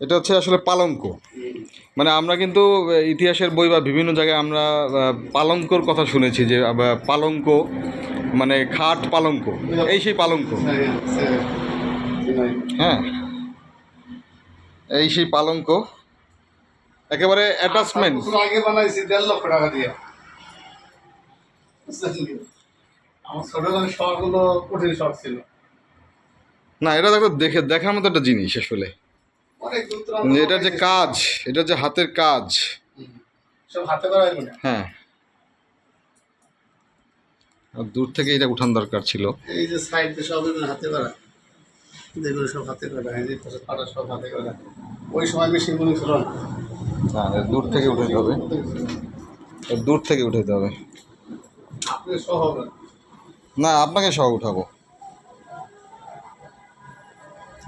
এটা হচ্ছে আসলে পালঙ্ক। মানে আমরা কিন্তু ইতিহাসের বই বা বিভিন্ন জায়গায় আমরা পালঙ্কর কথা শুনেছি যে পালঙ্ক মানে খাট পালঙ্ক এই সেই পালঙ্ক। হ্যাঁ এই সেই পালঙ্ক। একেবারে অ্যাটাচমেন্ট আগে বানাইছি দেড় লক্ষ টাকা দিয়ে। আমার ছোটবেলার শখগুলো কঠিন শখ ছিল। না এটা দেখো দেখে দেখার মতো একটা জিনিস আসলে। দূর যে এটার যে কাজ এটা যে হাতের কাজ। হাতে হ্যাঁ দূর থেকে এটা উঠান দরকার ছিল। এই যে সাইড সব হাতে করা। যেগুলো সব হাতে করা এই যে পাটা সব হাতে করা। ওই সময় মেশিনগুলো ছিল না। না দূর থেকে উঠাতে হবে। দূর থেকে উঠাতে হবে। না আপনাকে সহ উঠাবো।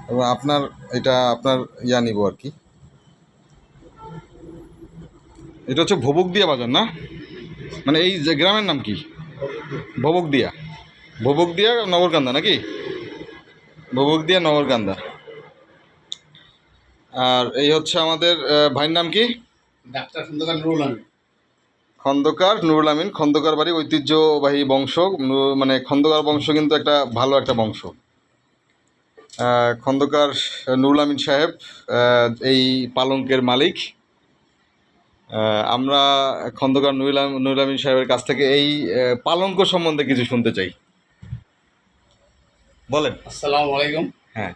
এবং আপনার এটা আপনার ইয়া নিব আর কি। এটা হচ্ছে ভবুক দিয়া বাজার না? মানে এই যে গ্রামের নাম কি? ভবুক দিয়া ভবুক দিয়া নগরকান্দা নাকি? ভবুক দিয়া নগরকান্দা। আর এই হচ্ছে আমাদের ভাইয়ের নাম কি? ডাক্তার সুন্দর রুল আমি খন্দকার নুরুল আমিন। খন্দকার বাড়ি ঐতিহ্যবাহী বংশ মানে খন্দকার বংশ কিন্তু একটা ভালো একটা বংশ। খন্দকার নুরুল আমিন সাহেব এই পালঙ্কের মালিক। আমরা খন্দকার নুরুল আম- নুরুল আমিন সাহেবের কাছ থেকে এই পালঙ্ক সম্বন্ধে কিছু শুনতে চাই। বলেন। আসসালামু আলাইকুম। হ্যাঁ।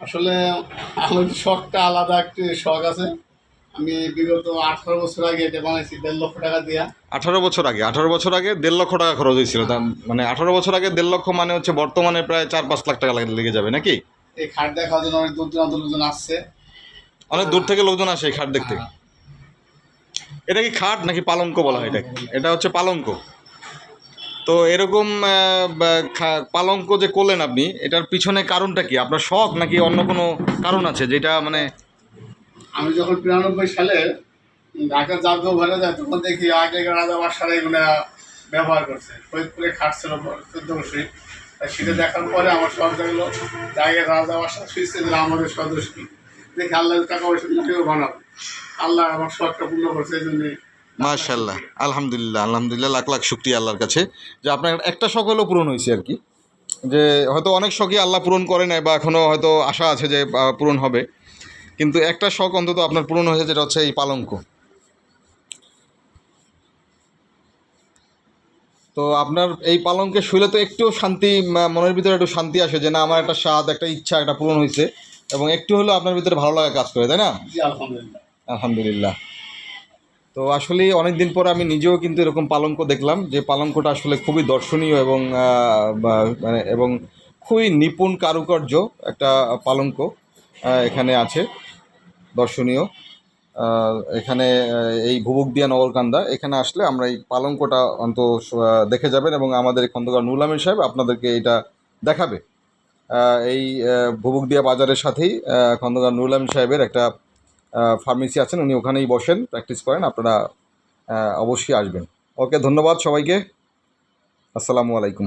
আসলে আমার শখটা আলাদা একটি শখ আছে। আমি বিগত আঠারো বছর আগে এটা বানাইছি দেড় লক্ষ টাকা দিয়া। আঠারো বছর আগে আঠারো বছর আগে দেড় লক্ষ টাকা খরচ হয়েছিল। মানে আঠারো বছর আগে দেড় লক্ষ মানে হচ্ছে বর্তমানে প্রায় চার পাঁচ লাখ টাকা লেগে যাবে নাকি? এই খাট দেখার জন্য অনেক দূর দূরান্ত লোকজন আসছে। অনেক দূর থেকে লোকজন আসে এই খাট দেখতে। এটা কি খাট নাকি পালঙ্ক বলা হয় এটাকে? এটা হচ্ছে পালঙ্ক। তো এরকম পালঙ্ক যে করলেন আপনি এটার পিছনে কারণটা কি? আপনার শখ নাকি অন্য কোনো কারণ আছে যেটা মানে আমি যখন বিরানব্বই সালে ঢাকা জাতীয় ঘরে যাই, তখন দেখি আগেকার রাজা বাসারা এগুলো ব্যবহার করছে। ফরিদপুরে খাট ছিল চোদ্দ বছরই। তাই সেটা দেখার পরে আমার শখ জাগলো আগের রাজা বাসা শুয়েছে আমাদের সদস্য দেখি আল্লাহ টাকা পয়সা দিলে বানাবো। আল্লাহ আমার শখটা পূর্ণ করছে, এই জন্যে আলহামদুলিল্লাহ আলহামদুলিল্লাহ, লাখ লাখ শুক্রিয়া আল্লাহর কাছে। যে আপনার একটা শখ হলেও পূরণ হয়েছে আর কি। যে হয়তো অনেক শখই আল্লাহ পূরণ করে নাই বা এখনও হয়তো আশা আছে যে পূরণ হবে। কিন্তু একটা শখ অন্তত আপনার পূরণ হয়েছে যেটা হচ্ছে এই পালঙ্ক। তো আপনার এই পালঙ্কে শুলে তো একটু শান্তি মনের ভিতরে একটু শান্তি আসে যে না আমার একটা স্বাদ একটা ইচ্ছা একটা পূরণ হয়েছে। এবং একটু হলেও আপনার ভিতরে ভালো লাগা কাজ করে তাই না? আলহামদুলিল্লাহ। তো আসলে অনেক দিন পর আমি নিজেও কিন্তু এরকম পালঙ্ক দেখলাম যে পালঙ্কটা আসলে খুবই দর্শনীয় এবং মানে এবং খুবই নিপুণ কারুকার্য একটা পালঙ্ক। এখানে আছে দর্শনীয়। এখানে এই ভুবুক দিয়া নগরকান্দা এখানে আসলে আমরা এই পালঙ্কটা অন্ত দেখে যাবেন এবং আমাদের খন্দকার নুরুল আমিন সাহেব আপনাদেরকে এটা দেখাবে। এই আহ, ভুবুক দিয়া বাজারের সাথেই খন্দকার নুরুল আমিন সাহেবের একটা ফার্মেসি আছেন উনি ওখানেই বসেন প্র্যাকটিস করেন আপনারা অবশ্যই আসবেন। ওকে ধন্যবাদ সবাইকে। আসসালামু আলাইকুম।